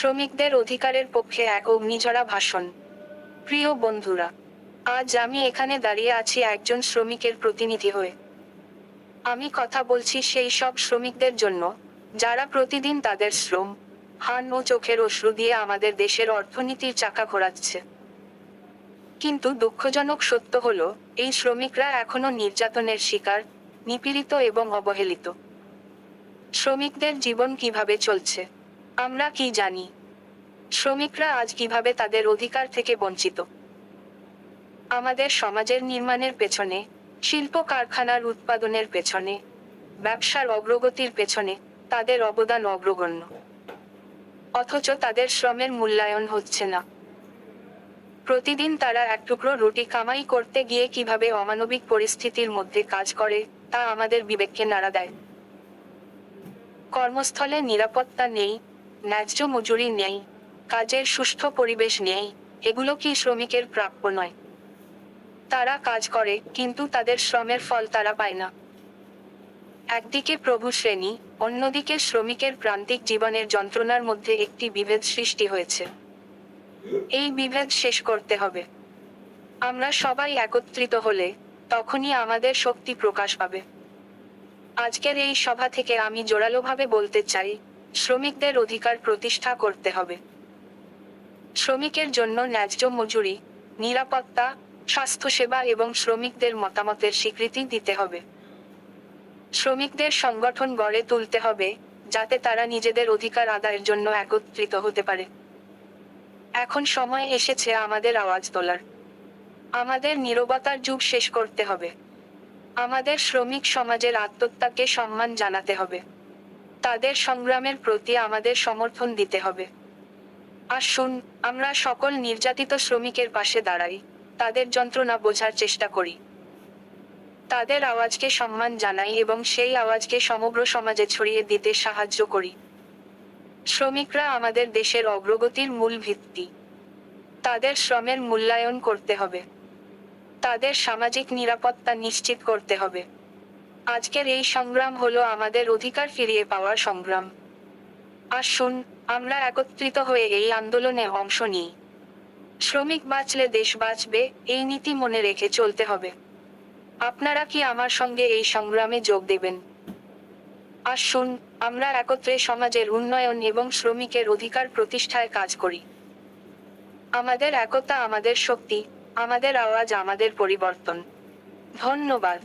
শ্রমিকদের অধিকারের পক্ষে এক অগ্নিঝরা ভাষণ। প্রিয় বন্ধুরা, আজ আমি এখানে দাঁড়িয়ে আছি একজন শ্রমিকের প্রতিনিধি হয়ে। আমি কথা বলছি সেই সব শ্রমিকদের জন্য, যারা প্রতিদিন তাদের শ্রম, হান ও চোখের অশ্রু দিয়ে আমাদের দেশের অর্থনীতির চাকা ঘোরাচ্ছে। কিন্তু দুঃখজনক সত্য হলো, এই শ্রমিকরা এখনও নির্যাতনের শিকার, নিপীড়িত এবং অবহেলিত। শ্রমিকদের জীবন কীভাবে চলছে? আমরা কি জানি? শ্রমিকরা আজ কীভাবে তাদের অধিকার থেকে বঞ্চিত? আমাদের সমাজের নির্মাণের পেছনে, শিল্প কারখানার উৎপাদনের পেছনে, ব্যবসার অগ্রগতির পেছনে তাদের অবদান অগ্রগণ্য। অথচ তাদের শ্রমের মূল্যায়ন হচ্ছে না। প্রতিদিন তারা এক টুকরো রুটি কামাই করতে গিয়ে কীভাবে অমানবিক পরিস্থিতির মধ্যে কাজ করে, তা আমাদের বিবেককে নাড়া দেয়। কর্মস্থলে নিরাপত্তা নেই ন্যায্য মজুরি নেই, কাজের সুষ্ঠু পরিবেশ নেই, এগুলো কি শ্রমিকের প্রাপ্য নয়। তারা কাজ করে, কিন্তু তাদের শ্রমের ফল তারা পায় না। একদিকে প্রভু শ্রেণি, অন্যদিকে শ্রমিকের প্রান্তিক জীবনের যন্ত্রণার মধ্যে একটি বিভেদ সৃষ্টি হয়েছে। এই বিভেদ শেষ করতে হবে। আমরা সবাই একত্রিত হলে, তখনই আমাদের শক্তি প্রকাশ পাবে। আজকের এই সভা থেকে আমি জোরালোভাবে বলতে চাই শ্রমিকদের অধিকার প্রতিষ্ঠা করতে হবে। শ্রমিকের জন্য ন্যায্য মজুরি, নিরাপত্তা, স্বাস্থ্যসেবা এবং শ্রমিকদের মতামতের স্বীকৃতি দিতে হবে। শ্রমিকদের সংগঠন গড়ে তুলতে হবে যাতে তারা নিজেদের অধিকার আদায়ের জন্য একত্রিত হতে পারে। এখন সময় এসেছে আমাদের আওয়াজ তোলার। আমাদের নীরবতার যুগ শেষ করতে হবে। আমাদের শ্রমিক সমাজের আত্মত্যাকে সম্মান জানাতে হবে। তাদের সংগ্রামের প্রতি আমাদের সমর্থন দিতে হবে। আসুন, আমরা সকল নির্যাতিত শ্রমিকের পাশে দাঁড়াই। তাদের যন্ত্রণা বোঝার চেষ্টা করি। তাদের আওয়াজকে সম্মান জানাই এবং সেই আওয়াজকে সমগ্র সমাজে ছড়িয়ে দিতে সাহায্য করি। শ্রমিকরা আমাদের দেশের অগ্রগতির মূল ভিত্তি। তাদের শ্রমের মূল্যায়ন করতে হবে। তাদের সামাজিক নিরাপত্তা নিশ্চিত করতে হবে। আজকের এই সংগ্রাম হলো আমাদের অধিকার ফিরিয়ে পাওয়ার সংগ্রাম। আসুন, আমরা একত্রিত হয়ে এই আন্দোলনে অংশ নিই। শ্রমিক বাঁচলে দেশ বাঁচবে, এই নীতি মনে রেখে চলতে হবে। আপনারা কি আমার সঙ্গে এই সংগ্রামে যোগ দেবেন? আসুন, আমরা একত্রে সমাজের উন্নয়ন এবং শ্রমিকের অধিকার প্রতিষ্ঠায় কাজ করি। আমাদের একতা আমাদের শক্তি, আমাদের আওয়াজ আমাদের পরিবর্তন। ধন্যবাদ।